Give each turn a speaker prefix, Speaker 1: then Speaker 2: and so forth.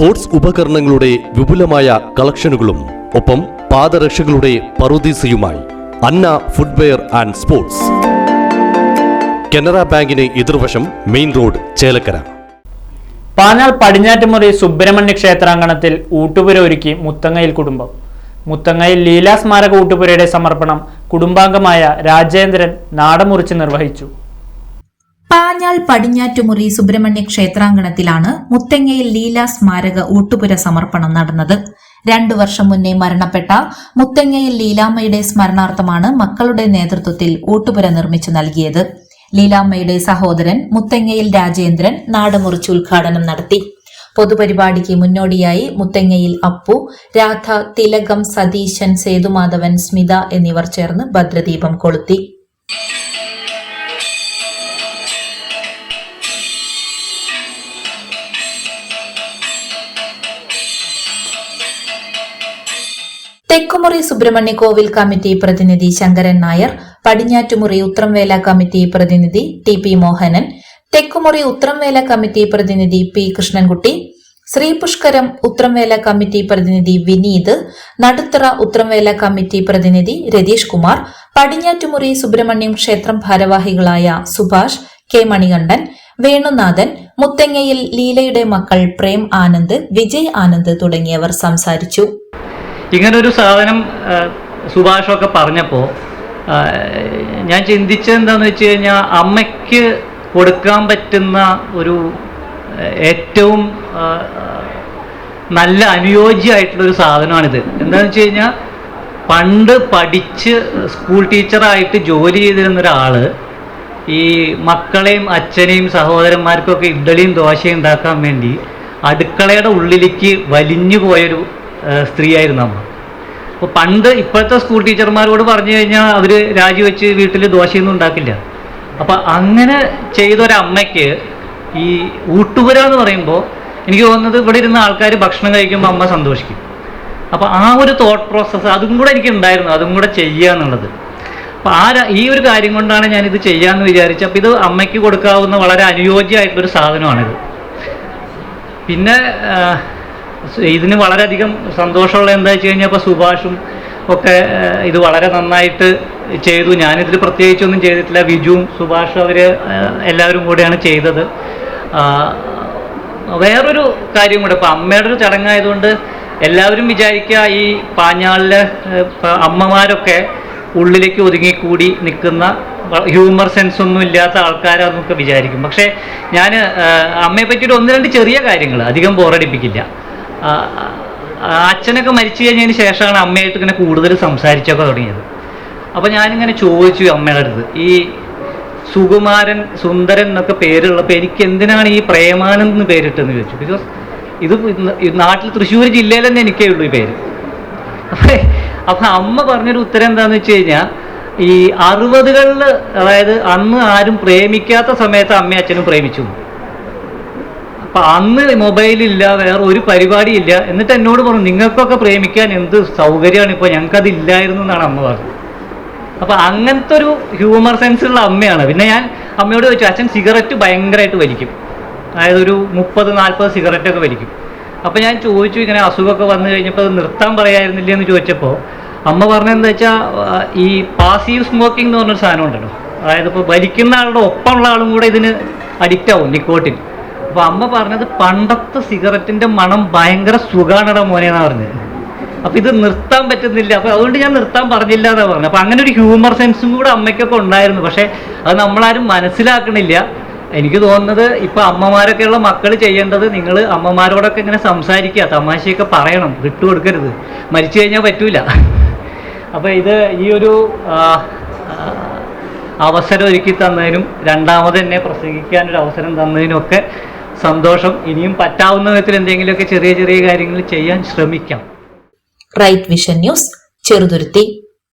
Speaker 1: Sports ഉപകരണങ്ങളുടെ വിപുലമായ കളക്ഷനുകളും ഒപ്പം പാദരക്ഷകളുടെ പറുദീസയുമായി. Anna footwear and sports. Canara ബാങ്കിന് എതിർവശം മെയിൻ റോഡ് ചേലക്കര.
Speaker 2: പാനാൽ പടിഞ്ഞാറ്റുമുറി സുബ്രഹ്മണ്യ ക്ഷേത്രാങ്കണത്തിൽ ഊട്ടുപുര ഒരുക്കി മുത്തങ്ങയിൽ കുടുംബം. മുത്തങ്ങയിൽ ലീലാ സ്മാരക ഊട്ടുപുരയുടെ സമർപ്പണം കുടുംബാംഗമായ രാജേന്ദ്രൻ നാടമുറിച്ച് നിർവഹിച്ചു.
Speaker 3: പാഞ്ഞാൾ പടിഞ്ഞാറ്റുമുറി സുബ്രഹ്മണ്യ ക്ഷേത്രാങ്കണത്തിലാണ് മുത്തങ്ങയിൽ ലീലാ സ്മാരക ഊട്ടുപുര സമർപ്പണം നടന്നത്. രണ്ടു വർഷം മുന്നേ മരണപ്പെട്ട മുത്തങ്ങയിൽ ലീലാമ്മയുടെ സ്മരണാർത്ഥമാണ് മക്കളുടെ നേതൃത്വത്തിൽ ഊട്ടുപുര നിർമ്മിച്ചു നൽകിയത്. ലീലാമ്മയുടെ സഹോദരൻ മുത്തങ്ങയിൽ രാജേന്ദ്രൻ നാടുമുറിച്ച് ഉദ്ഘാടനം നടത്തി. പൊതുപരിപാടിക്ക് മുന്നോടിയായി മുത്തങ്ങയിൽ അപ്പു രാധ തിലകം സതീശൻ സേതുമാധവൻ സ്മിത എന്നിവർ ചേർന്ന് ഭദ്രദീപം കൊളുത്തി. തെക്കുമുറി സുബ്രഹ്മണ്യ കോവിൽ കമ്മിറ്റി പ്രതിനിധി ശങ്കരൻ നായർ പടിഞ്ഞാറ്റുമുറി ഉത്രംവേല കമ്മിറ്റി പ്രതിനിധി T P Mohanan Thekkumuri Uthramvela committee പ്രതിനിധി പി കൃഷ്ണൻകുട്ടി ശ്രീപുഷ്കരം ഉത്രംവേല കമ്മിറ്റി പ്രതിനിധി വിനീത് നടുത്തറ ഉത്രംവേല കമ്മിറ്റി പ്രതിനിധി രതീഷ് കുമാർ പടിഞ്ഞാറ്റുമുറി സുബ്രഹ്മണ്യം ക്ഷേത്രം ഭാരവാഹികളായ സുഭാഷ് കെ മണികണ്ഠൻ വേണുനാഥൻ മുത്തങ്ങയിൽ ലീലയുടെ മക്കൾ പ്രേം ആനന്ദ് വിജയ് ആനന്ദ് തുടങ്ങിയവർ സംസാരിച്ചു.
Speaker 4: ഇങ്ങനൊരു സാധനം സുഭാഷൊക്കെ പറഞ്ഞപ്പോൾ ഞാൻ ചിന്തിച്ചത് വെച്ച് കഴിഞ്ഞാൽ അമ്മയ്ക്ക് കൊടുക്കാൻ പറ്റുന്ന ഒരു ഏറ്റവും നല്ല അനുയോജ്യമായിട്ടുള്ളൊരു സാധനമാണിത്. എന്താണെന്ന് വെച്ച് കഴിഞ്ഞാൽ പണ്ട് പഠിച്ച് സ്കൂൾ ടീച്ചറായിട്ട് ജോലി ചെയ്തിരുന്ന ഒരാൾ ഈ മക്കളെയും അച്ഛനെയും സഹോദരന്മാർക്കൊക്കെ ഇഡ്ഡലിയും ദോശയും ഉണ്ടാക്കാൻ വേണ്ടി അടുക്കളയുടെ ഉള്ളിലേക്ക് വലിഞ്ഞു പോയൊരു സ്ത്രീയായിരുന്നു അമ്മ. അപ്പോൾ പണ്ട് ഇപ്പോഴത്തെ സ്കൂൾ ടീച്ചർമാരോട് പറഞ്ഞു കഴിഞ്ഞാൽ അവർ രാജിവെച്ച് വീട്ടിൽ ദോശയൊന്നും ഉണ്ടാക്കില്ല. അപ്പോൾ അങ്ങനെ ചെയ്തൊരമ്മയ്ക്ക് ഈ ഊട്ടുപുര എന്ന് പറയുമ്പോൾ എനിക്ക് തോന്നുന്നത് ഇവിടെ ഇരുന്ന ആൾക്കാർ ഭക്ഷണം കഴിക്കുമ്പോൾ അമ്മ സന്തോഷിക്കും. അപ്പോൾ ആ ഒരു തോട്ട് പ്രോസസ്സ് അതും കൂടെ എനിക്ക് ഉണ്ടായിരുന്നു അതും കൂടെ ചെയ്യുക എന്നുള്ളത്. അപ്പോൾ ആ ഈ ഒരു കാര്യം കൊണ്ടാണ് ഞാനിത് ചെയ്യാമെന്ന് വിചാരിച്ചത്. അപ്പോൾ ഇത് അമ്മയ്ക്ക് കൊടുക്കാവുന്ന വളരെ അനുയോജ്യമായിട്ടുള്ളൊരു സാധനമാണിത്. പിന്നെ ഇതിന് വളരെയധികം സന്തോഷമുള്ള എന്താ വെച്ച് കഴിഞ്ഞാൽ ഇപ്പോൾ സുഭാഷും ഒക്കെ ഇത് വളരെ നന്നായിട്ട് ചെയ്തു. ഞാനിതിൽ പ്രത്യേകിച്ചൊന്നും ചെയ്തിട്ടില്ല. വിജുവും സുഭാഷ് അവർ എല്ലാവരും കൂടെയാണ് ചെയ്തത്. വേറൊരു കാര്യം കൂടെ. ഇപ്പോൾ അമ്മയുടെ ഒരു ചടങ്ങായതുകൊണ്ട് എല്ലാവരും വിചാരിക്കുക ഈ പാഞ്ഞാളിലെ അമ്മമാരൊക്കെ ഉള്ളിലേക്ക് ഒതുങ്ങിക്കൂടി നിൽക്കുന്ന ഹ്യൂമർ സെൻസ് ഒന്നും ഇല്ലാത്ത ആൾക്കാരാന്നൊക്കെ വിചാരിക്കും. പക്ഷേ ഞാൻ അമ്മയെ പറ്റിയിട്ട് ഒന്ന് രണ്ട് ചെറിയ കാര്യങ്ങൾ അധികം ബോറടിപ്പിക്കില്ല. അച്ഛനൊക്കെ മരിച്ചു കഴിഞ്ഞതിന് ശേഷമാണ് അമ്മയായിട്ട് ഇങ്ങനെ കൂടുതൽ സംസാരിച്ചൊക്കെ തുടങ്ങിയത്. അപ്പോൾ ഞാനിങ്ങനെ ചോദിച്ചു അമ്മയുടെ അടുത്ത് ഈ സുകുമാരൻ സുന്ദരൻ എന്നൊക്കെ പേരുള്ളപ്പോൾ എനിക്ക് എന്തിനാണ് ഈ പ്രേമാനന്ദ് പേരിട്ടെന്ന് ചോദിച്ചു. ബിക്കോസ് ഇത് നാട്ടിൽ തൃശ്ശൂർ ജില്ലയിൽ തന്നെ എനിക്കേ ഉള്ളൂ ഈ പേര്. അപ്പൊ അപ്പൊ അമ്മ പറഞ്ഞൊരു ഉത്തരം എന്താന്ന് വെച്ച് കഴിഞ്ഞാൽ ഈ അറുപതുകളിൽ അതായത് അന്ന് ആരും പ്രേമിക്കാത്ത സമയത്ത് അമ്മയും അച്ഛനും പ്രേമിച്ചു. അപ്പൊ അന്ന് മൊബൈലില്ല വേറെ ഒരു പരിപാടി ഇല്ല. എന്നിട്ട് എന്നോട് പറഞ്ഞു നിങ്ങൾക്കൊക്കെ പ്രേമിക്കാൻ എന്ത് സൗകര്യമാണ്? ഇപ്പോൾ ഞങ്ങൾക്കത് ഇല്ലായിരുന്നു എന്നാണ് അമ്മ പറഞ്ഞത്. അപ്പൊ അങ്ങനത്തെ ഒരു ഹ്യൂമർ സെൻസ് ഉള്ള അമ്മയാണ്. പിന്നെ ഞാൻ അമ്മയോട് ചോദിച്ചു അച്ഛൻ സിഗരറ്റ് ഭയങ്കരമായിട്ട് വലിക്കും. അതായത് ഒരു മുപ്പത് നാൽപ്പത് സിഗരറ്റ് ഒക്കെ വലിക്കും. അപ്പൊ ഞാൻ ചോദിച്ചു ഇങ്ങനെ അസുഖമൊക്കെ വന്നു കഴിഞ്ഞപ്പോൾ അത് നിർത്താൻ പറയായിരുന്നില്ല എന്ന് ചോദിച്ചപ്പോൾ അമ്മ പറഞ്ഞതെന്താ വെച്ചാൽ ഈ പാസീവ് സ്മോക്കിംഗ് എന്ന് പറഞ്ഞൊരു സാധനം ഉണ്ടല്ലോ. അതായത് ഇപ്പോൾ വലിക്കുന്ന ആളുടെ ഒപ്പമുള്ള ആളും കൂടെ ഇതിന് അഡിക്റ്റ് ആവും നിക്കോട്ടിൻ അപ്പോൾ അമ്മ പറഞ്ഞത് പണ്ടത്തെ സിഗരറ്റിന്റെ മണം ഭയങ്കര സുഖാണടാ മോനെന്നാ പറഞ്ഞത് അപ്പൊ ഇത് നിർത്താൻ പറ്റുന്നില്ല. അപ്പൊ അതുകൊണ്ട് ഞാൻ നിർത്താൻ പറഞ്ഞില്ല എന്നാ പറഞ്ഞു. അപ്പൊ അങ്ങനെ ഒരു ഹ്യൂമർ സെൻസും കൂടെ അമ്മയ്ക്കൊക്കെ ഉണ്ടായിരുന്നു. പക്ഷെ അത് നമ്മളാരും മനസ്സിലാക്കണില്ല. എനിക്ക് തോന്നുന്നത് ഇപ്പൊ അമ്മമാരൊക്കെയുള്ള മക്കൾ ചെയ്യേണ്ടത് നിങ്ങൾ അമ്മമാരോടൊക്കെ ഇങ്ങനെ സംസാരിക്കുക തമാശയൊക്കെ പറയണം വിട്ടു കൊടുക്കരുത് മരിച്ചു കഴിഞ്ഞാൽ പറ്റൂല. അപ്പൊ ഇത് ഈ ഒരു അവസരം ഒരുക്കി തന്നതിനും രണ്ടാമത് എന്നെ പ്രസംഗിക്കാൻ ഒരു അവസരം തന്നതിനും ഒക്കെ സന്തോഷം ഇനിയും പറ്റാവുന്ന വിധത്തിൽ എന്തെങ്കിലുമൊക്കെ ചെറിയ ചെറിയ കാര്യങ്ങൾ ചെയ്യാൻ ശ്രമിക്കാം.
Speaker 3: Right vision news Cheruthuruthy.